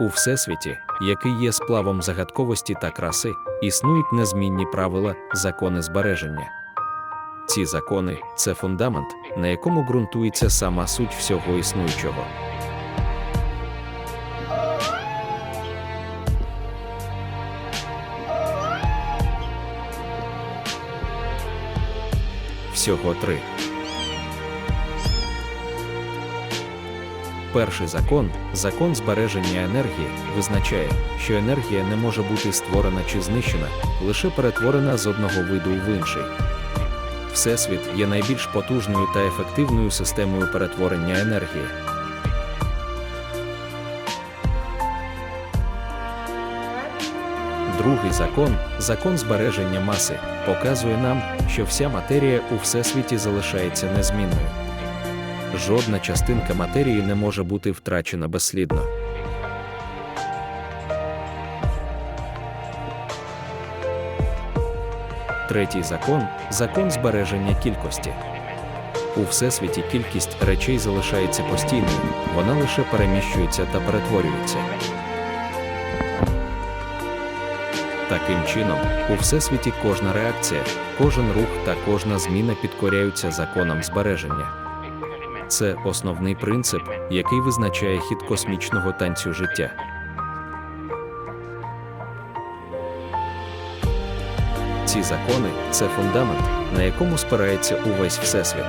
У всесвіті, який є сплавом загадковості та краси, існують незмінні правила, закони збереження. Ці закони це фундамент, на якому ґрунтується сама суть всього існуючого. Всього три. Перший закон, закон збереження енергії, визначає, що енергія не може бути створена чи знищена, лише перетворена з одного виду в інший. Всесвіт є найбільш потужною та ефективною системою перетворення енергії. Другий закон, закон збереження маси, показує нам, що вся матерія у всесвіті залишається незмінною. Жодна частинка матерії не може бути втрачена безслідно. Третій закон закон збереження кількості. У всесвіті кількість речей залишається постійною, вона лише переміщується та перетворюється. Таким чином, у всесвіті кожна реакція, кожен рух та кожна зміна підкоряються законам збереження. Це основний принцип, який визначає хід космічного танцю життя. Ці закони це фундамент, на якому спирається увесь всесвіт.